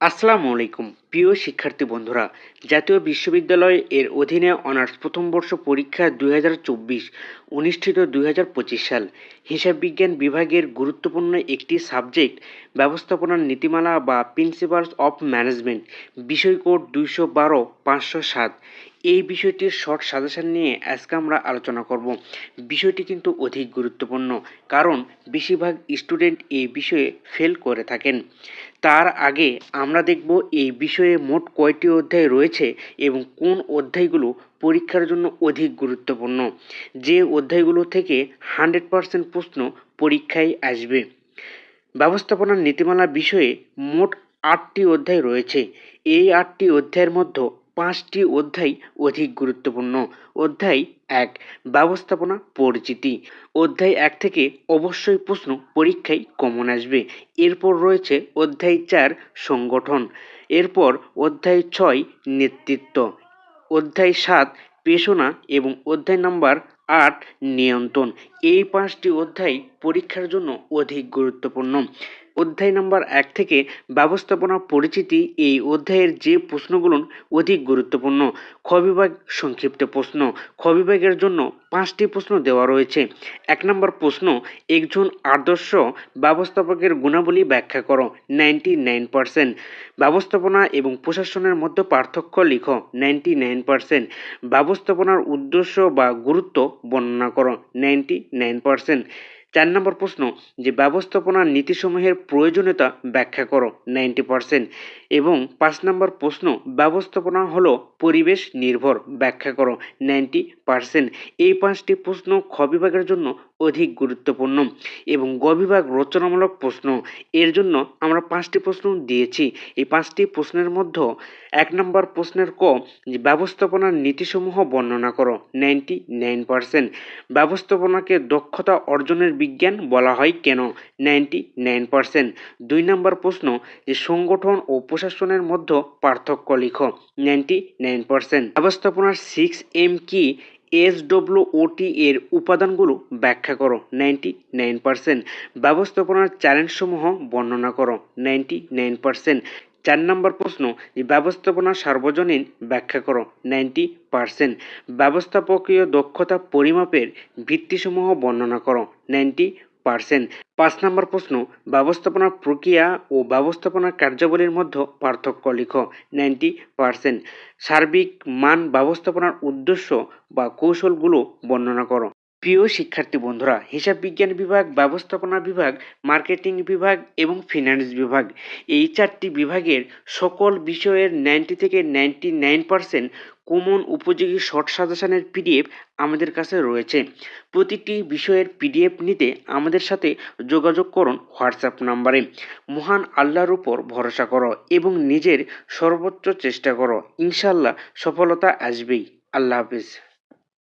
আসসালামু আলাইকুম। প্রিয় শিক্ষার্থী বন্ধুরা, জাতীয় বিশ্ববিদ্যালয় এর অধীনে অনার্স প্রথম বর্ষ পরীক্ষা দুই হাজার চব্বিশ অনুষ্ঠিত দুই হাজার পঁচিশ সাল। হিসাব বিজ্ঞান বিভাগের গুরুত্বপূর্ণ একটি সাবজেক্ট, ব্যবস্থাপনার নীতিমালা বা প্রিন্সিপালস অফ ম্যানেজমেন্ট বিষয় কোড দুইশো বারো, পাঁচশো সাত। এই বিষয়টির শর্ট সাজেশন নিয়ে আজকে আমরা আলোচনা করব। বিষয়টি কিন্তু অধিক গুরুত্বপূর্ণ, কারণ বেশিরভাগ স্টুডেন্ট এই বিষয়ে ফেল করে থাকেন। তার আগে আমরা দেখব এই বিষয়ে মোট কয়টি অধ্যায় রয়েছে এবং কোন অধ্যায়গুলো পরীক্ষার জন্য অধিক গুরুত্বপূর্ণ? যে অধ্যায়গুলো থেকে হান্ড্রেড পার্সেন্ট প্রশ্ন পরীক্ষায় আসবে। ব্যবস্থাপনার নীতিমালা বিষয়ে মোট আটটি অধ্যায় রয়েছে। এই আটটি অধ্যায়ের মধ্যে পাঁচটি অধ্যায় অধিক গুরুত্বপূর্ণ। অধ্যায় এক, ব্যবস্থাপনা পরিচিতি। অধ্যায় এক থেকে অবশ্যই প্রশ্ন পরীক্ষায় কমন আসবে। এরপর রয়েছে অধ্যায় চার, সংগঠন। এরপর অধ্যায় ছয়, নেতৃত্ব। অধ্যায় সাত, পেশনা এবং অধ্যায় নাম্বার আট, নিয়ন্ত্রণ। এই পাঁচটি অধ্যায় পরীক্ষার জন্য অধিক গুরুত্বপূর্ণ। অধ্যায় নাম্বার এক থেকে ব্যবস্থাপনা পরিচিতি এই অধ্যায়ের যে প্রশ্নগুলো অধিক গুরুত্বপূর্ণ। খ বিভাগ সংক্ষিপ্ত প্রশ্ন। খ বিভাগের জন্য পাঁচটি প্রশ্ন দেওয়া রয়েছে। এক নম্বর প্রশ্ন, একজন আদর্শ ব্যবস্থাপকের গুণাবলী ব্যাখ্যা করো, নাইনটি নাইন পার্সেন্ট। ব্যবস্থাপনা এবং প্রশাসনের মধ্যে পার্থক্য লিখো, নাইনটি নাইন পার্সেন্ট। ব্যবস্থাপনার উদ্দেশ্য বা গুরুত্ব বর্ণনা করো, নাইনটি নাইন পার্সেন্ট। চার নম্বর প্রশ্ন, যে ব্যবস্থাপনা নীতিসমূহের প্রয়োজনীয়তা ব্যাখ্যা করো, নাইনটি পার্সেন্ট। এবং পাঁচ নম্বর প্রশ্ন, ব্যবস্থাপনা হলো পরিবেশ নির্ভর, ব্যাখ্যা করো, নাইনটি পার্সেন্ট। এই পাঁচটি প্রশ্ন খ বিভাগের জন্য অধিক গুরুত্বপূর্ণ এবং গ বিভাগ রচনামূলক প্রশ্ন। এর জন্য আমরা পাঁচটি প্রশ্ন দিয়েছি। এই পাঁচটি প্রশ্নের মধ্যে এক নম্বর প্রশ্নের ক, যে ব্যবস্থাপনার নীতিসমূহ বর্ণনা করো। নাইনটি নাইন পার্সেন্ট ব্যবস্থাপনাকে দক্ষতা অর্জনের বিজ্ঞান বলা হয় কেন? নাইনটি নাইন পার্সেন্ট দুই নম্বর প্রশ্ন, যে সংগঠন ও প্রশাসনের মধ্যে পার্থক্য লিখো। নাইনটি নাইন পার্সেন্ট ব্যবস্থাপনার সিক্স এম কি? এস ডব্লিউ ওটি এর উপাদানগুলো ব্যাখ্যা করো নাইনটি নাইন পার্সেন্ট ব্যবস্থাপনার চ্যালেঞ্জসমূহ বর্ণনা করো নাইনটি নাইন পার্সেন্ট চার নম্বর প্রশ্ন, ব্যবস্থাপনা সার্বজনীন ব্যাখ্যা করো নাইনটি পার্সেন্ট ব্যবস্থাপকীয় দক্ষতা পরিমাপের ভিত্তিসমূহ বর্ণনা করো নাইনটি পার্সেন্ট পাঁচ নম্বর প্রশ্ন ব্যবস্থাপনা প্রক্রিয়া ও ব্যবস্থাপনা কার্যাবলীর মধ্যে পার্থক্য লিখো। নাইনটি পার্সেন্ট সার্বিক মান ব্যবস্থাপনার উদ্দেশ্য বা কৌশলগুলো বর্ণনা করো। প্রিয় শিক্ষার্থী বন্ধুরা, হিসাব বিজ্ঞান বিভাগ, ব্যবস্থাপনা বিভাগ, মার্কেটিং বিভাগ এবং ফিনান্স বিভাগ এই চারটি বিভাগের সকল বিষয়ের নাইনটি থেকে নাইনটি নাইন পার্সেন্ট কোমন উপযোগী শর্ট সাজেশনের পিডিএফ আমাদের কাছে রয়েছে। প্রতিটি বিষয়ের পিডিএফ নিতে আমাদের সাথে যোগাযোগ করুন হোয়াটসঅ্যাপ নাম্বারে। মহান আল্লাহর উপর ভরসা করো এবং নিজের সর্বোচ্চ চেষ্টা করো। ইনশাল্লাহ সফলতা আসবেই। আল্লাহ হাফিজ।